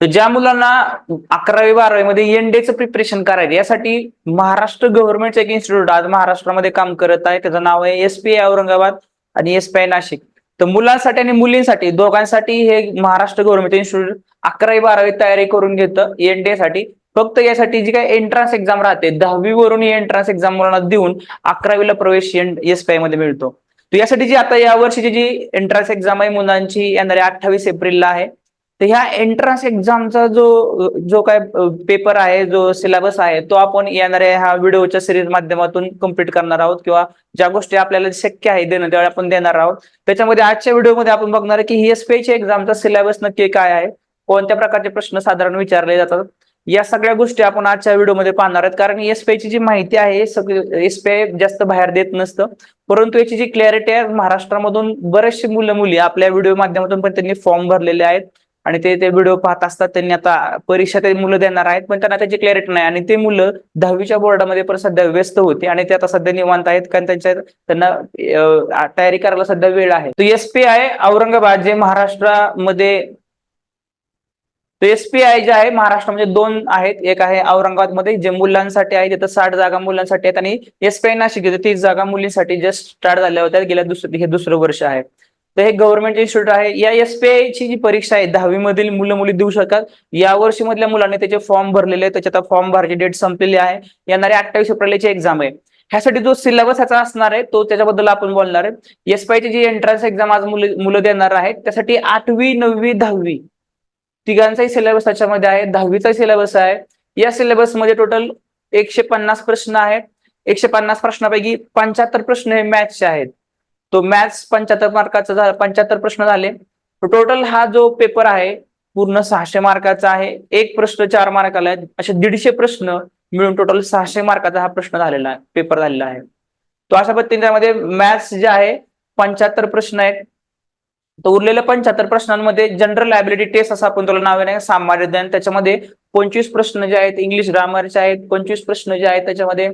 तर ज्या मुलांना अकरावी बारावी मध्ये एनडीएचं प्रिपरेशन करायचं यासाठी महाराष्ट्र गव्हर्नमेंटचं एक इन्स्टिट्यूट आज महाराष्ट्रामध्ये काम करत आहे. त्याचं नाव आहे एसपीआय औरंगाबाद आणि एसपीआय नाशिक. तर मुलांसाठी आणि मुलींसाठी दोघांसाठी हे महाराष्ट्र गव्हर्नमेंट इन्स्टिट्यूट अकरावी बारावी तयारी करून घेतं एनडीए साठी. फक्त यासाठी जी काही एंट्रन्स एक्झाम राहते दहावी वरून ही एंट्रन्स एक्झाम मुलांना देऊन अकरावीला प्रवेश एसपीआयमध्ये मिळतो. तर यासाठी जी आता या वर्षीची जी एंट्रन्स एक्झाम आहे मुलांची येणाऱ्या अठ्ठावीस एप्रिलला आहे. तर ह्या एंट्रन्स एक्झामचा जो जो काय पेपर आहे जो सिलेबस आहे तो आपण येणाऱ्या ह्या व्हिडिओच्या सिरीज माध्यमातून कंप्लीट करणार आहोत किंवा ज्या गोष्टी आपल्याला शक्य आहे देणं त्यावेळी आपण देणार आहोत. त्याच्यामध्ये आजच्या व्हिडिओमध्ये आपण बघणार आहे की ही एसपीआयची एक्झामचा सिलेबस नक्की काय आहे कोणत्या प्रकारचे प्रश्न साधारण विचारले जातात. या सगळ्या गोष्टी आपण आजच्या व्हिडिओमध्ये पाहणार आहेत कारण एसपीआयची जी माहिती आहे सगळी एसपीआय जास्त बाहेर देत नसतं. परंतु याची जी क्लॅरिटी आहे महाराष्ट्रामधून बरेचसे मुलं मुली आपल्या व्हिडिओ माध्यमातून पण त्यांनी फॉर्म भरलेले आहेत. आणि ते ते व्हिडिओ पाहत असतात त्यांनी आता परीक्षा ते मुलं देणार आहेत पण त्यांना त्याची क्लॅरिटी नाही. आणि ते मुलं दहावीच्या बोर्डामध्ये पण सध्या व्यस्त होते आणि ते आता सध्या निवांत आहेत कारण त्यांच्या त्यांना तयारी करायला सध्या वेळ आहे. तर एसपीआय औरंगाबाद जे महाराष्ट्रामध्ये तर एसपीआय जे आहे महाराष्ट्रामध्ये म्हणजे दोन आहेत. एक आहे औरंगाबादमध्ये जे मुलांसाठी आहे तिथं साठ जागा मुलांसाठी आहेत आणि एस पी आय नाशिक तीस जागा मुलींसाठी जस्ट स्टार्ट झाल्या होत्या गेल्या दुसरं हे दुसरं वर्ष आहे. तर हे गव्हर्नमेंट इन्स्टिट्यूट आहे. या एसपीआय ची जी परीक्षा आहे दहावी मधील मुलं मुली देऊ शकतात या वर्षी मधल्या मुलांनी त्याचे फॉर्म भरलेले आहे त्याच्यात फॉर्म भरायची डेट संपलेली आहे. येणारी अठ्ठावीस एप्रिलची एक्झाम आहे. ह्यासाठी जो सिलेबस ह्याचा असणार आहे तो त्याच्याबद्दल आपण बोलणार आहे. एसपीआयची जी एंट्रन्स एक्झाम आज मुलं देणार आहेत त्यासाठी आठवी नववी दहावी तिघांचाही सिलेबस त्याच्यामध्ये आहे. दहावीचा सिलेबस आहे. या सिलेबसमध्ये टोटल एकशे पन्नास प्रश्न आहेत. एकशे पन्नास प्रश्नापैकी पंच्याहत्तर प्रश्न हे मॅथ्सचे आहेत. तो मॅथ्स पंच्याहत्तर मार्काचा पंच्याहत्तर प्रश्न झाले. टोटल हा जो पेपर आहे पूर्ण सहाशे मार्काचा आहे. एक प्रश्न चार मार्काला आहे. असे दीडशे प्रश्न मिळून टोटल सहाशे मार्काचा हा प्रश्न झालेला आहे पेपर झालेला आहे. तो अशा पद्धतीने त्यामध्ये मॅथ्स जे आहे पंच्याहत्तर प्रश्न आहेत. तर उरलेल्या पंच्याहत्तर प्रश्नांमध्ये जनरल लायबिलिटी टेस्ट असं आपण तुला नाव आहे सामान्य ज्ञान त्याच्यामध्ये पंचवीस प्रश्न जे आहेत इंग्लिश ग्रामरचे आहेत पंचवीस प्रश्न जे आहेत त्याच्यामध्ये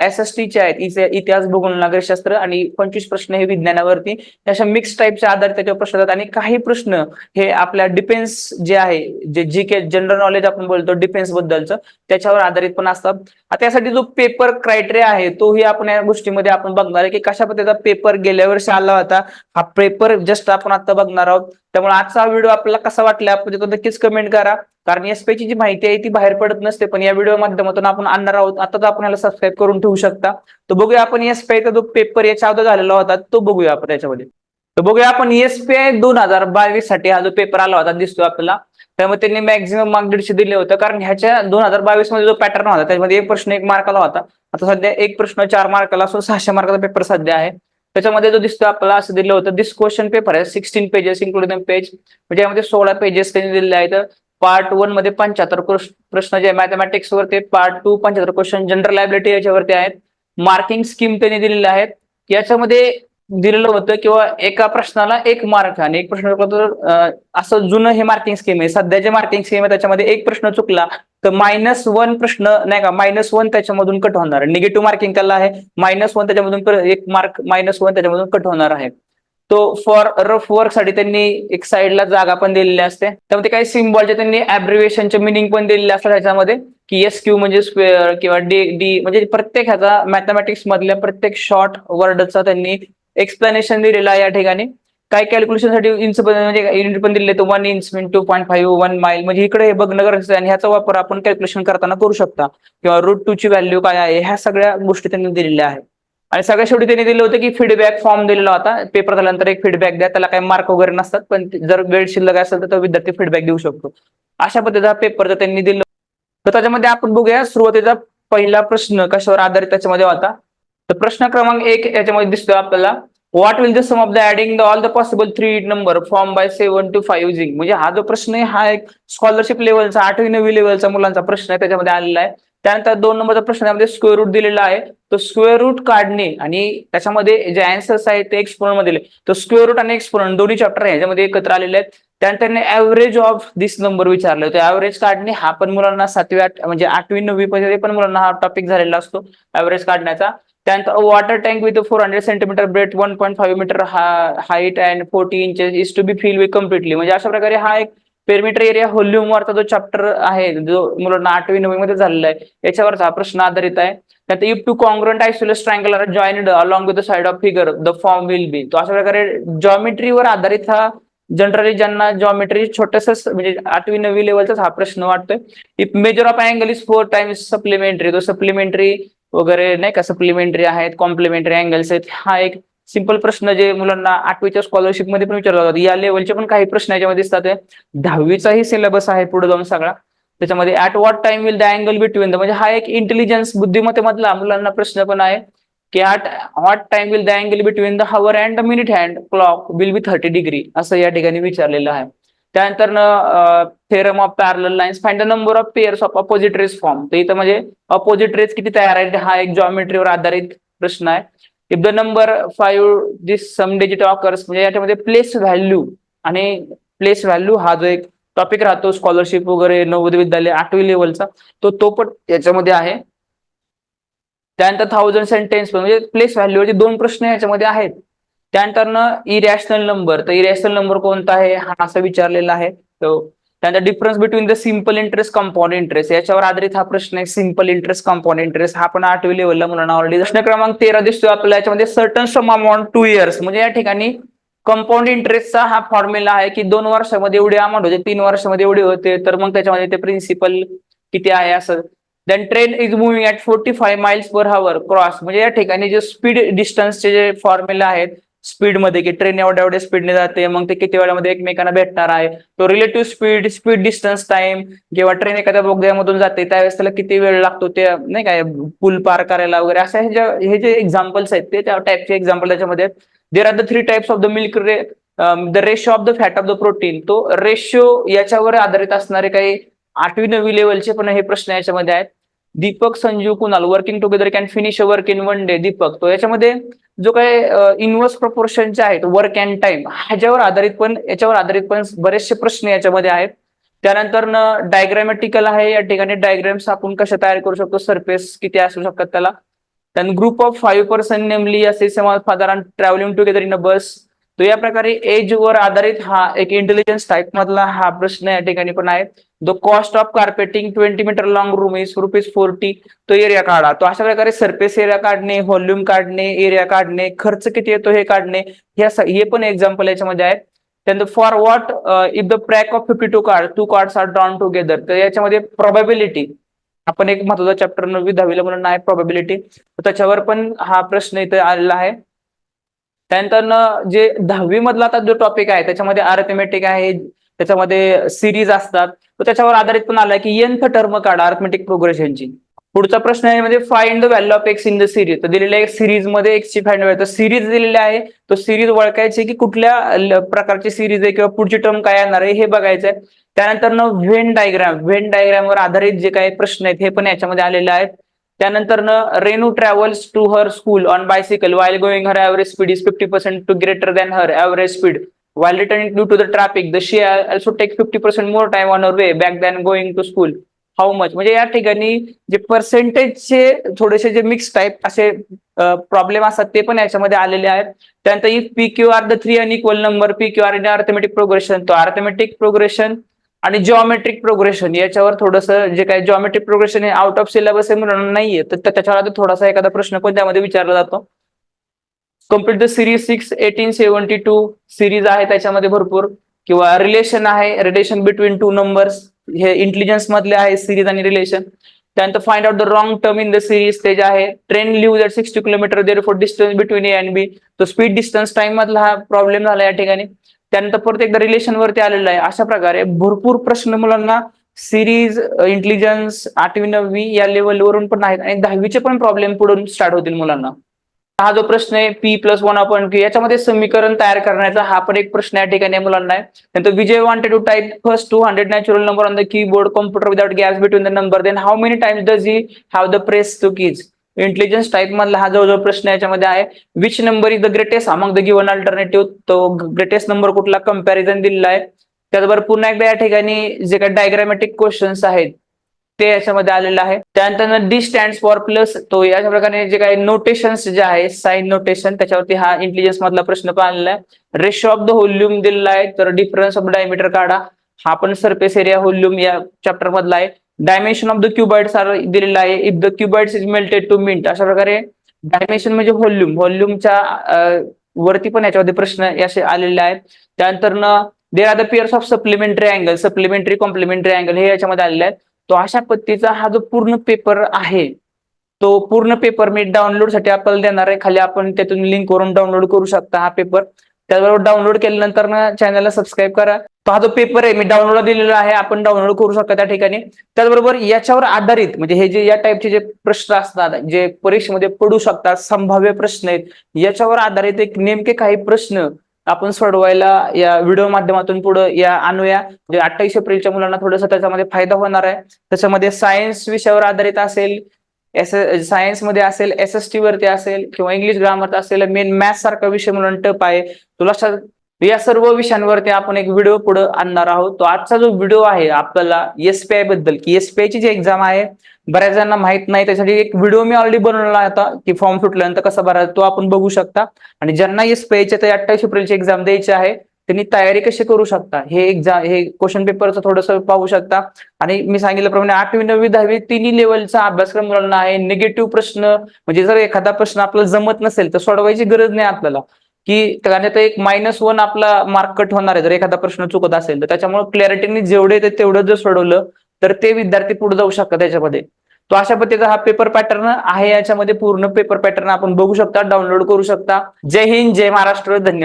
एस एस टीचे आहेत इतिहास भूगोल नागरिकशास्त्र आणि पंचवीस प्रश्न हे विज्ञानावरती. अशा मिक्स टाईपच्या आधारे त्याच्यावर प्रश्न येतात. आणि काही प्रश्न हे आपल्या डिफेन्स जे आहे जे जी के जनरल नॉलेज आपण बोलतो डिफेन्स बद्दलचं त्याच्यावर आधारित पण असतात. त्यासाठी जो पेपर क्रायटेरिया आहे तोही आपण या गोष्टीमध्ये आपण बघणार आहे की कशा पद्धतीचा पेपर गेल्या वर्षी आला होता. हा पेपर जस्ट आपण आता बघणार आहोत. त्यामुळे आजचा व्हिडिओ आपल्याला कसा वाटला म्हणजे आपण तिथं नक्कीच कमेंट करा. कारण एसपीची जी माहिती आहे ती बाहेर पडत नसते. पण या व्हिडिओ माध्यमातून आपण आणणार आहोत. आता तर आपण याला सबस्क्राईब करून ठेवू शकता. तर बघूया आपण एसपीआयचा जो पेपर याच्या अगोदर झालेला होता तो बघूया आपण त्याच्यामध्ये. तर बघूया आपण एसपीआय दोन हजार बावीससाठी हा जो पेपर आला होता दिसतो आपल्याला. त्यामुळे त्यांनी मॅक्झिमम मार्क दीडशे दिले होते. कारण ह्याच्या दोन हजार बावीसमध्ये जो पॅटर्न होता त्याच्यामध्ये एक प्रश्न एक मार्काला होता. आता सध्या एक प्रश्न चार मार्काला असून सहाशे मार्काचा पेपर सध्या आहे. त्याच्यामध्ये जो दिसतो आपल्याला असं दिलं होतं. दिस क्वेश्चन पेपर आहे सिक्स्टीन पेजेस इन्क्लुडिंग पेज म्हणजे यामध्ये सोळा पेजेस त्यांनी दिलेले आहेत. पार्ट वनमध्ये पंच्याहत्तर प्रश्न जे मॅथमॅटिक्स वरती पार्ट टू पंच्याहत्तर क्वेश्चन जनरल लायबिलिटी याच्यावरती आहेत. मार्किंग स्कीम त्यांनी दिलेल्या आहेत. याच्यामध्ये दिलेलं होतं किंवा एका प्रश्नाला एक मार्क आणि एक प्रश्न तर असं जुनं हे मार्किंग स्कीम आहे. सध्याचे मार्किंग स्कीम आहे त्याच्यामध्ये एक प्रश्न चुकला तर मायनस वन प्रश्न नाही का मायनस वन त्याच्यामधून कट होणार. निगेटिव्ह मार्किंग त्याला आहे मायनस वन त्याच्यामधून एक मार्क मायनस वन त्याच्यामधून कट होणार आहे. तो फॉर रफ वर्कसाठी त्यांनी एक साईडला जागा पण दिलेली असते. त्यामध्ये काही सिम्बॉलचे त्यांनी ऍब्रिव्हिएशनचे मिनिंग पण दिलेले असतात ह्याच्यामध्ये की एस क्यू म्हणजे स्क्वेअर किंवा डी डी म्हणजे प्रत्येक ह्याचा मॅथमॅटिक्स मधल्या प्रत्येक शॉर्ट वर्डचा त्यांनी एक्सप्लेनेशन दिलेलं आहे या ठिकाणी. काय कॅल्क्युलेशनसाठी इंच म्हणजे युनिट पण दिले one inch mean two point five one mile म्हणजे इकडे हे बघणं गरजेचं आहे आणि ह्याचा वापर आपण कॅल्क्युलेशन करताना करू शकता. किंवा रूट टू ची व्हॅल्यू काय आहे ह्या सगळ्या गोष्टी त्यांनी दिलेल्या आहेत. आणि सगळ्या शेवटी त्यांनी दिलं होतं की फीडबॅक फॉर्म दिलेला होता. पेपर झाल्यानंतर एक फीडबॅक द्या त्याला काही मार्क वगैरे नसतात पण जर वेळ शिल्लक असेल तर विद्यार्थी फीडबॅक देऊ शकतो. अशा पद्धतीचा पेपर जर त्यांनी दिलं तर त्याच्यामध्ये आपण बघूया सुरुवातीचा पहिला प्रश्न कशावर आधारित त्याच्यामध्ये होता. तर प्रश्न क्रमांक एक याच्यामध्ये दिसतोय आपल्याला. What will the sum of the adding the all the possible three number form by seven two five using म्हणजे हा जो प्रश्न आहे हा एक स्कॉलरशिप लेवलचा आठवी नववी लेवलचा मुलांचा प्रश्न आहे त्याच्यामध्ये आलेला आहे. त्यानंतर दोन नंबरचा प्रश्न त्यामध्ये स्क्वेअर रूट दिलेला आहे. तो स्क्वेअर रूट काढणे आणि त्याच्यामध्ये जे अँसर्स आहेत ते एक्सपोनंटमध्ये तो स्क्वेअर रूट आणि एक्सपोनंट दोन्ही चॅप्टर आहे ह्याच्यामध्ये एकत्र आलेले आहेत. त्यानंतर त्यांनी ऍव्हरेज ऑफ दिस नंबर विचारले. होते ऍव्हरेज काढणे हा पण मुलांना सातवी आठ म्हणजे आठवी नववी पर्यंत पण मुलांना हा टॉपिक झालेला असतो ऍव्हरेज काढण्याचा. त्यानंतर water tank with four hundred centimetre breadth one point five metre height and forty inches is to be fill with completely म्हणजे अशा प्रकारे हा एक पेरिमीटर एरिया होल्युम वरचा जो चॅप्टर आहे जो मुलांना आठवी नववी मध्ये झालेला आहे याच्यावरचा हा प्रश्न आधारित आहे. त्यात if two congruent isosceles triangle are joined along with the side of figure the form will be तो अशा प्रकारे जॉमेट्रीवर आधारित हा जनरली ज्यांना जॉमेट्री छोटस म्हणजे आठवी नववी लेवलचाच हा प्रश्न वाटतोय. If measure of angle is four times supplementary तो सप्लिमेंटरी वगैरे नाही का सप्लिमेंटरी आहेत कॉम्प्लिमेंटरी अँगल्स आहेत हा एक सिंपल प्रश्न जे मुलांना आठवीच्या स्कॉलरशिपमध्ये पण विचारला जातो. या लेवलचे पण काही प्रश्न याच्यामध्ये दिसतात दहावीचाही सिलेबस आहे पुढे जाऊन सगळा. त्याच्यामध्ये at what time will the angle between the म्हणजे हा एक इंटेलिजन्स बुद्धिमत्तेमधला मुलांना प्रश्न पण आहे. की at what time will the angle between the hour and the minute hand clock will be thirty degree असं या ठिकाणी विचारलेलं आहे. त्यानंतर theorem of parallel lines find the number of pairs of opposite rays form तर इथं म्हणजे opposite race किती तयार आहेत हा एक जॉमेट्रीवर आधारित प्रश्न आहे. If the number five this sum digit occurs म्हणजे याच्यामध्ये प्लेस व्हॅल्यू आणि प्लेस व्हॅल्यू हा जो एक टॉपिक राहतो स्कॉलरशिप वगैरे नवोदय विद्यालय आठवी लेवलचा तो तो पण याच्यामध्ये आहे. त्यानंतर थाउजंड सेंटेन्स म्हणजे प्लेस व्हॅल्यूवरचे दोन प्रश्न याच्यामध्ये आहेत. त्यानंतर ना इरॅशनल नंबर तर इरॅशनल नंबर कोणता आहे? हा असा विचारलेला आहे. तो त्यानंतर difference between the simple interest compound interest याच्यावर आधारित हा प्रश्न आहे सिंपल इंटरेस्ट कंपाऊंड इंटरेस्ट हा पण आठवी लेवलला मुलांना ऑलरेडी प्रश्न क्रमांक तेरा दिसतोय आपल्याला. याच्यामध्ये certain sum amount two years म्हणजे या ठिकाणी कंपाऊंड इंटरेस्टचा हा फॉर्म्युला आहे की दोन वर्षामध्ये एवढी अमाऊंट होते तीन वर्षामध्ये एवढे होते. तर मग त्याच्यामध्ये ते प्रिन्सिपल किती आहे असं. Then train is moving at forty five miles per hour cross म्हणजे या ठिकाणी जे स्पीड डिस्टन्सचे जे फॉर्म्युला आहेत स्पीडमध्ये की ट्रेन एवढ्या एवढ्या स्पीडने जाते मग ते किती वेळामध्ये एकमेकांना भेटणार आहे? तो relative speed speed distance time जेव्हा ट्रेन एखाद्या बोगद्यामधून जाते त्यावेळेस त्याला किती वेळ लागतो ते नाही काय पूल पार करायला वगैरे? असे हे जे हे जे एक्झाम्पल्स आहेत ते त्या टाईपचे एक्झाम्पल त्याच्यामध्ये. There are the three types of the milk ray the ratio of the fat of the protein तो रेशो याच्यावर आधारित असणारे काही आठवी नववी लेवलचे पण हे प्रश्न याच्यामध्ये आहेत. Deepak Sanju Kunal working together can finish work in one day Deepak तो याच्यामध्ये जो काही इन्व्हर्स प्रपोर्शनचे आहेत वर्क अँड टाइम ह्याच्यावर आधारित पण याच्यावर आधारित पण बरेचसे प्रश्न याच्यामध्ये आहेत. त्यानंतर डायग्रॅमॅटिकल आहे या ठिकाणी डायग्राम्स आपण कशा तयार करू शकतो? सरफेस किती असू शकतात त्याला? त्यानंतर group of five person namely असे साधारण travelling together in a bus तो या प्रकारे एज वर आधारित हा एक इंटेलिजन्स टाईप मधला हा प्रश्न या ठिकाणी पण आहे. The cost of carpeting twenty metre long room is rupees forty तो एरिया काढा. तो अशा प्रकारे सरफेस एरिया काढणे व्हॉल्यूम काढणे एरिया काढणे खर्च किती येतो हे काढणे. हे पण एक्झाम्पल याच्यामध्ये आहे त्यानंतर for what if the pack of fifty two card two cards are drawn together तर याच्यामध्ये प्रॉबॅबिलिटी आपण एक महत्त्वाचा चॅप्टर नववी दहावीला म्हणून आहे प्रॉबॅबिलिटी त्याच्यावर पण हा प्रश्न इथे आलेला आहे. त्यानंतर जे दहावी मधला आता जो टॉपिक आहे त्याच्यामध्ये अर्थमेटिक आहे त्याच्यामध्ये सिरीज असतात. तर त्याच्यावर आधारित पण आलाय की यंथ टर्म काढा अर्थमेटिक प्रोग्रेशनची पुढचा प्रश्न आहे म्हणजे find the value of X in the series तर दिलेल्या एक सिरीजमध्ये एक्सची फाइंड व्हॅल्यू तर सिरीज दिलेली आहे तो सिरीज ओळखायची की कुठल्या प्रकारची सिरीज आहे किंवा पुढची टर्म काय येणार आहे हे बघायचं आहे त्यानंतर न व्हेन डायग्राम व्हेन डायग्राम वर आधारित जे काही प्रश्न आहेत हे पण याच्यामध्ये आलेले आहेत. त्यानंतर न Renu travels to her school on bicycle while going her average speed is fifty percent to greater than her average speed while returning due to the traffic the she also takes 50% more time on her way back than going to school. How much? म्हणजे या ठिकाणी जे पर्सेंटेजचे थोडेसे जे mix type असे problem असतात ते पण याच्यामध्ये आलेले आहेत. त्यानंतर if P Q R the three unequal number P Q R in arithmetic progression तो अर्थमेटिक प्रोग्रेशन आणि जिओमेट्रिक प्रोग्रेशन याच्यावर थोडंसं जे काही जॉमेट्रिक प्रोग्रेशन हे आउट ऑफ सिलेबस आहे म्हणून नाहीये तर त्याच्यावर आता थोडासा एखादा प्रश्न कोण त्यामध्ये विचारला जातो? Complete the series six eighteen seventy two series आहे त्याच्यामध्ये भरपूर. किंवा रिलेशन आहे रिलेशन बिटवीन टू नंबर्स हे इंटेलिजन्स मधले आहे सिरीज आणि रिलेशन त्यानंतर find out the wrong term in the series ते जे आहे. Train leave that sixty kilometre there for distance between A and B तो स्पीड डिस्टन्स टाइम मधला हा प्रॉब्लेम झाला या ठिकाणी. त्यानंतर परत एकदा रिलेशन वरती आलेला आहे. अशा प्रकारे भरपूर प्रश्न मुलांना सिरीज इंटेलिजन्स आठवी नववी या लेवलवरून पण आहेत आणि दहावीचे पण प्रॉब्लेम पुढून स्टार्ट होतील मुलांना. हा जो प्रश्न आहे P plus one appoint Q याच्यामध्ये समीकरण तयार करण्याचा हा पण एक प्रश्न या ठिकाणी मुलांना आहे. नंतर Vijay wanted to type first two hundred natural number on the keyboard computer without gas between the number then how many times does he have the press to keys intelligence type मधला हा जवळजवळ प्रश्न याच्यामध्ये आहे. Which number is the greatest among the given alternative तो greatest number कुठला? Comparison दिलेला आहे. त्याचबरोबर पुन्हा एकदा या ठिकाणी जे काही डायग्रामॅटिक क्वेश्चन्स आहेत ते याच्यामध्ये आलेलं आहे. त्यानंतर डी स्टँड फॉर प्लस तो याच्या प्रकारे जे काही नोटेशन्स जे आहे साईन नोटेशन त्याच्यावरती हा इंटेलिजन्स मधला प्रश्न पण आलेला आहे. रेशो ऑफ द होल्युम दिलेला आहे तर डिफरन्स ऑफ डायमीटर काढा. हा पण सरफेस एरिया होल्युम या चॅप्टर मधला आहे. डायमेन्शन ऑफ द क्युबाइड्स दिलेला आहे. If the cuboids is melted to mint अशा प्रकारे डायमेन्शन म्हणजे व्हॉल्यूम व्हॉल्यूमच्या वरती पण याच्यामध्ये प्रश्न असे आलेले आहेत. त्यानंतर there are the pairs of supplementary angle supplementary complementary angle हे याच्यामध्ये आलेले आहेत. तो अशा पद्धतीचा हा जो पूर्ण पेपर आहे तो पूर्ण पेपर मी डाउनलोडसाठी आपल्याला देणार आहे. खाली आपण त्यातून लिंक वरून डाउनलोड करू शकता हा पेपर त्याबरोबर डाउनलोड केल्यानंतर ना चॅनलला सबस्क्राईब करा. तो हा जो पेपर आहे मी डाउनलोड दिलेला आहे. आपण डाउनलोड करू शकता त्या ठिकाणी. त्याचबरोबर याच्यावर आधारित म्हणजे हे जे या टाईपचे जे प्रश्न असतात जे परीक्षेमध्ये पडू शकतात संभाव्य प्रश्न आहेत याच्यावर आधारित एक नेमके काही प्रश्न आपण सोडवायला या व्हिडिओ माध्यमातून पुढे या आणूया. म्हणजे अठ्ठावीस एप्रिलच्या मुलांना थोडंसं त्याच्यामध्ये फायदा होणार आहे. त्याच्यामध्ये सायन्स विषयावर आधारित असेल एस सायन्समध्ये असेल एस एस टी वरती असेल किंवा इंग्लिश ग्रामर असेल मेन मॅथ सारखा विषय म्हणून टप आहे. तुला या सर्व विषयांवरती आपण एक व्हिडिओ पुढे आणणार आहोत. तो आजचा जो व्हिडिओ आहे आपल्याला एसपीआयबद्दल की एसपीआय ची जी एक्झाम आहे बऱ्याच जणांना माहीत नाही. त्यासाठी एक व्हिडिओ मी ऑलरेडी बनवलेला होता की फॉर्म सुटल्यानंतर कसा भरायचा तो आपण बघू शकता. आणि ज्यांना एसपीआयच्या ते अठ्ठावीस एप्रिलची एक्झाम द्यायची आहे त्यांनी तयारी कशी करू शकता? हे एक्झाम हे क्वेश्चन पेपरचं थोडंसं पाहू शकता. आणि मी सांगितल्याप्रमाणे आठवी नववी दहावी तिन्ही लेवलचा अभ्यासक्रम मुलांना आहे. निगेटिव्ह प्रश्न म्हणजे जर एखादा प्रश्न आपल्याला जमत नसेल तर सोडवायची गरज नाही आपल्याला. की त्याने एक मायनस वन आपला मार्क कट होणार आहे. जर एखादा प्रश्न चुकत असेल तर त्याच्यामुळे क्लॅरिटीने जेवढे ते तेवढं जर सोडवलं तर ते विद्यार्थी पुढे जाऊ शकतात त्याच्यामध्ये तो अशा पद्धतीचा हा पेपर पॅटर्न आहे याच्यामध्ये पूर्ण पेपर पॅटर्न आपण बघू शकता डाउनलोड करू शकता. जय हिंद जय महाराष्ट्र. धन्यवाद.